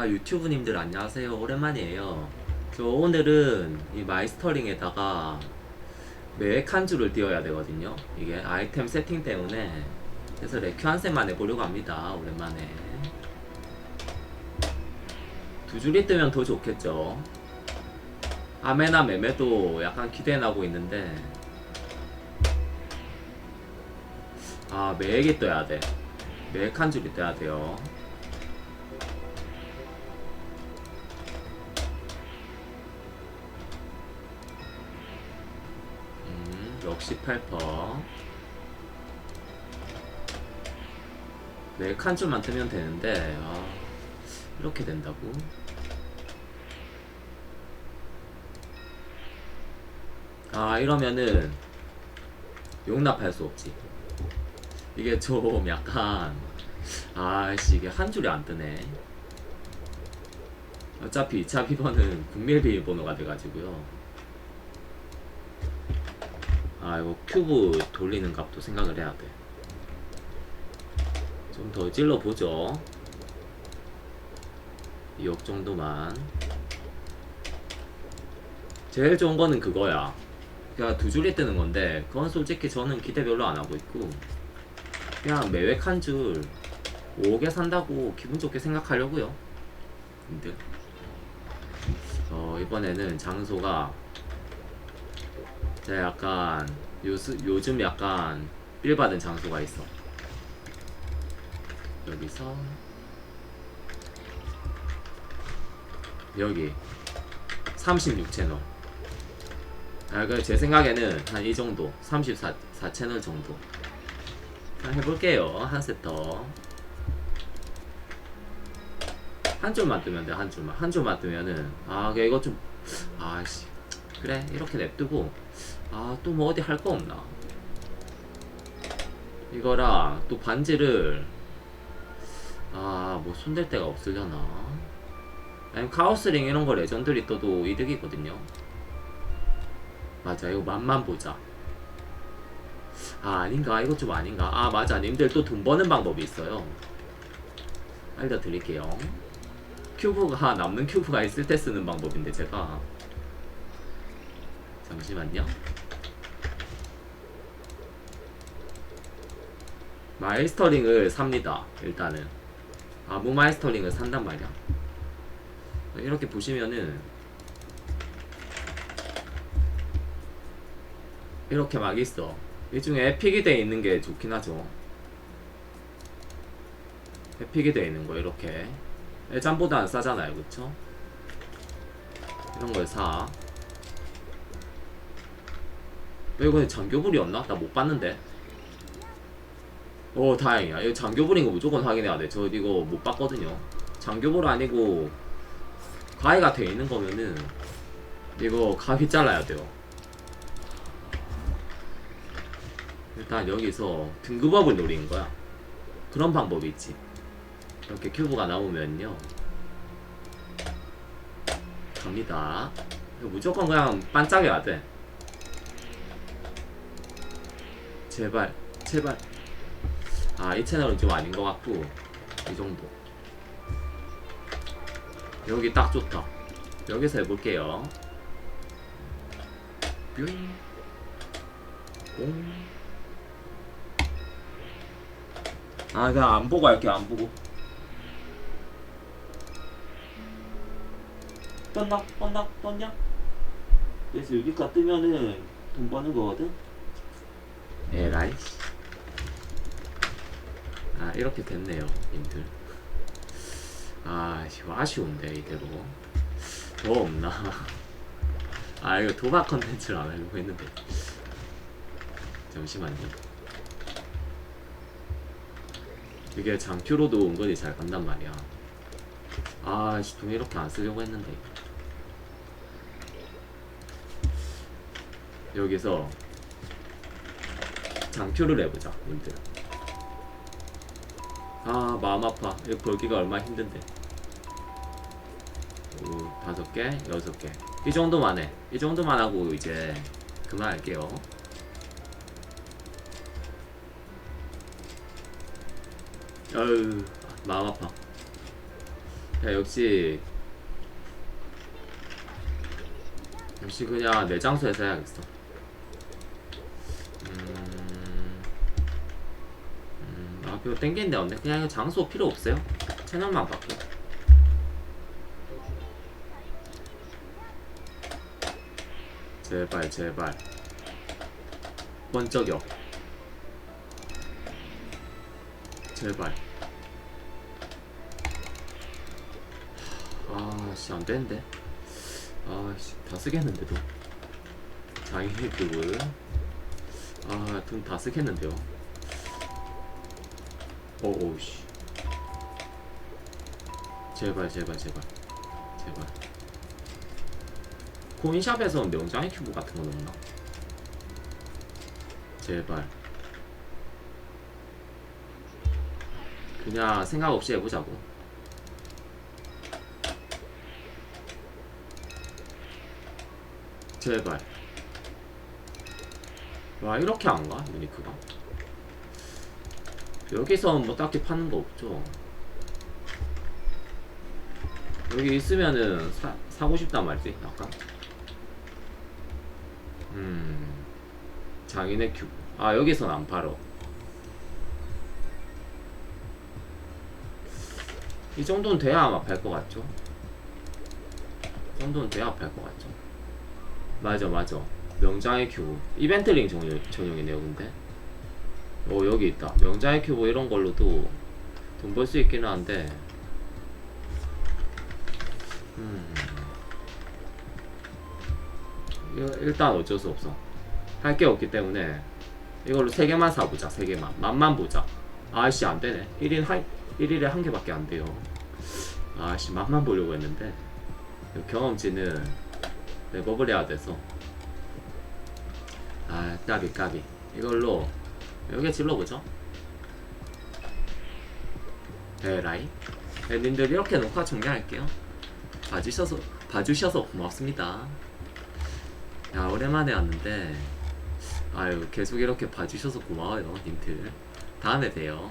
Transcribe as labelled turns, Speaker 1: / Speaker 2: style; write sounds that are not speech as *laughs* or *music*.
Speaker 1: 아 유튜브님들 안녕하세요. 오랜만이에요. 저 오늘은 이 마이스터링에다가 매획 한 줄을 띄워야 되거든요. 이게 아이템 세팅 때문에. 그래서 레큐 한 셋만 해보려고 합니다. 오랜만에. 두 줄이 뜨면 더 좋겠죠. 아메나 매매도 약간 기대나고 있는데. 아 매획이 떠야 돼. 매획 한 줄이 떠야 돼요 음, 역시 8퍼. 네, 칸 줄만 뜨면 되는데, 아, 이렇게 된다고? 아, 이러면은, 용납할 수 없지. 이게 좀 약간, 아씨, 이게 한 줄이 안 뜨네. 어차피 2차 비번은 국밀 비밀번호가 돼가지고요. 아 이거 큐브 돌리는 값도 생각을 해야 돼. 좀 더 찔러 보죠. 2억 정도만. 제일 좋은 거는 그거야. 그냥 두 줄이 뜨는 건데 그건 솔직히 저는 기대 별로 안 하고 있고 그냥 매획 한 줄 5억에 산다고 기분 좋게 생각하려고요. 근데 어, 이번에는 장소가 제가 약간 요스, 요즘 약간 빌 받은 장소가 있어. 여기서 여기 36채널. 아, 그제 생각에는 한 이 정도, 34 4채널 정도. 해볼게요. 한셋 더. 한 줄만 뜨면 돼, 한 줄만. 한 줄만 뜨면은, 아, 이거 좀, 아씨. 그래, 이렇게 냅두고, 아, 또 뭐 어디 할 거 없나? 이거랑 또 반지를 아, 뭐 손댈 데가 없으려나? 아니면 카오스링 이런 거 레전드리 떠도 이득이거든요. 맞아, 이거 맛만 보자. 아, 아닌가? 이거 좀 아닌가? 아, 맞아. 님들 또 돈 버는 방법이 있어요. 알려드릴게요. 큐브가, 남는 큐브가 있을 때 쓰는 방법인데, 제가. 잠시만요. 마이스터링을 삽니다. 일단은 아무 마이스터링을 산단 말이야. 이렇게 보시면은 이렇게 막 있어. 이 중에 에픽이 돼 있는 게 좋긴 하죠. 에픽이 돼 있는 거 이렇게 애잠보다 안 싸잖아요, 그쵸? 이런 걸 사. 이거는 장교불이었나? 나 못 봤는데. 오 다행이야. 이거 장교불인 거 무조건 확인해야 돼. 저 이거 못 봤거든요. 장교불 아니고 가위가 돼 있는 거면은 이거 가위 잘라야 돼요. 일단 여기서 등급업을 노리는 거야. 그런 방법이 있지. 이렇게 큐브가 나오면요. 갑니다. 이거 무조건 그냥 반짝여야 돼. 제발, 제발. 아, 이 채널은 좀 아닌 것 같고, 이 정도. 여기 딱 좋다. 여기서 해볼게요. 뿅. 공. 아, 그냥 안 보고 할게요, 안 보고. 떴나? 떴나? 떴냐? 그래서 여기가 뜨면은 돈 버는 거거든? 에라이. 아 이렇게 됐네요 님들. 아 이거 아쉬운데 이대로. 더 없나? *laughs* 아 이거 도박 컨텐츠를 안 하려고 했는데. 잠시만요. 이게 장큐로도 은근히 잘 간단 말이야. 아씨 돈 이렇게 안 쓰려고 했는데. 여기서 장큐를 해보자 님들 아 마음 아파. 이거 벌기가 얼마나 힘든데. 오, 다섯 개 여섯 개이 정도만 해이 정도만 하고 이제 그만할게요. 어휴 마음 아파. 야 역시. 역시 그냥 내 장소에서 해야겠어 음, 아 별로 땡기는 데 없네. 그냥 이거 장소 필요 없어요. 채널만 바꿔 제발 제발. 번쩍여 제발. 아씨 안되는데? 아씨 다 쓰겠는데도? 장인의 급을 아돈 다 쓰겠는데요 오오씨. 제발 제발 제발. 제발. 코인샵에서 명장의 큐브 같은 거 넣나? 제발. 그냥 생각 없이 해보자고. 제발. 와 이렇게 안 가? 유니크가 여기선 뭐 딱히 파는 거 없죠. 여기 있으면은 사, 사고 싶단 말이지 약간 음 장인의 큐브 아 여기선 안 팔어. 이 정도는 돼야 아마 팔 것 같죠? 이 정도는 돼야 팔 것 같죠? 맞아 맞아. 명장의 큐브 이벤트링 전용, 전용이네요 근데 오 여기 있다. 명장의 큐브 이런 걸로도 돈 벌 수 있기는 한데. 음. 일단 어쩔 수 없어. 할 게 없기 때문에 이걸로 세 개만 사보자 세 개만. 맛만 보자. 아씨 안되네. 1인 한 1일에 한 개밖에 안 돼요. 아씨 맛만 보려고 했는데. 경험치는 랩업을 해야 돼서. 아 까비 까비. 이걸로 여기에 질러보죠? 에라이 네, 님들 이렇게 녹화 정리할게요. 봐주셔서 봐주셔서 고맙습니다. 야 오랜만에 왔는데. 아유 계속 이렇게 봐주셔서 고마워요 님들. 다음에 봬요